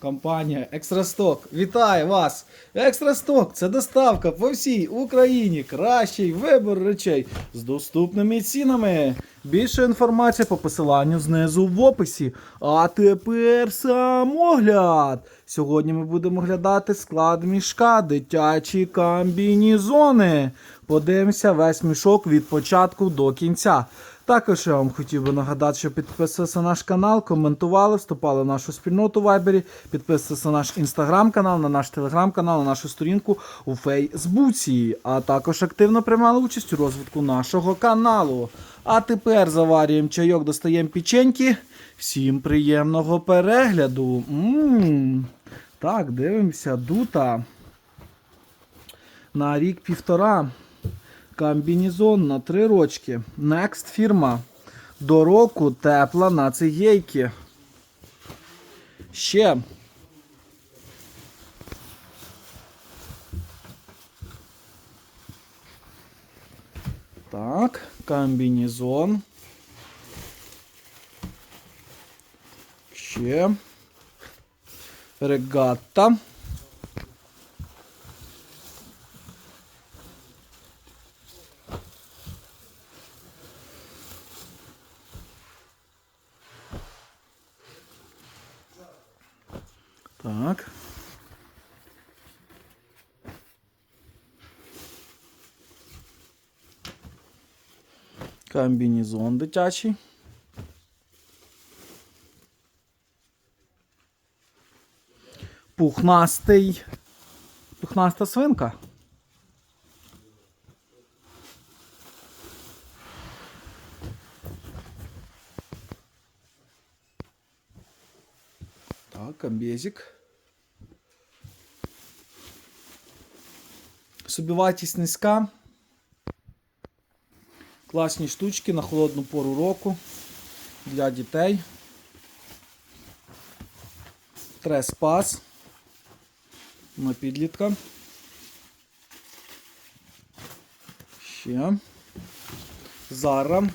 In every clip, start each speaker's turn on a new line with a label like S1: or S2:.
S1: Компанія Екстрасток вітає вас! Екстрасток це доставка по всій Україні. Кращий вибір речей з доступними цінами. Більше інформації по посиланню знизу в описі. А тепер самогляд. Сьогодні ми будемо глядати склад мішка, дитячі комбінізони. Подивимося весь мішок від початку до кінця. Також я вам хотів би нагадати, що підписувалися на наш канал, коментували, вступали в нашу спільноту в Вайбері, підписувалися на наш інстаграм-канал, на наш телеграм-канал, на нашу сторінку у Фейсбуці, а також активно приймали участь у розвитку нашого каналу. А тепер заварюємо чайок, достаємо печеньки. Всім приємного перегляду. м Так, дивимося, дута. На рік півтора. Комбінезон на три рочки. Next фірма. До року тепла на цигейки. Ще. Так, комбінезон. Ще. Регатта. Так. Комбінезон дитячий. Пухнастий. Пухнаста свинка. Так, комбезик. Собіватість низька. Класні штучки на холодну пору року для дітей. Треспас на підлітка. Ще. Зара.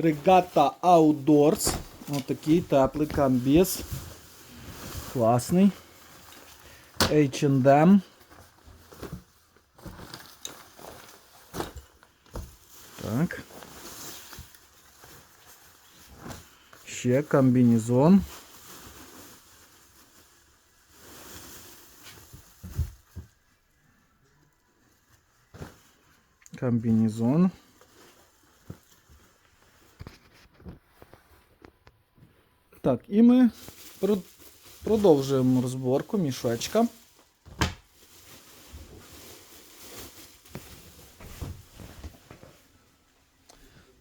S1: Регата Outdoors. Отакий теплий камбіз. Класний. H&M. Так. Ще комбінезон. Комбінезон. Так, і ми продовжуємо розборку мішечка.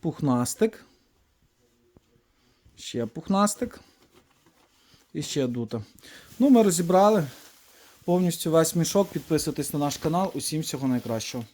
S1: Пухнастик. Ще пухнастик. І ще дута. Ну, ми розібрали повністю весь мішок. Підписуйтесь на наш канал. Усім всього найкращого.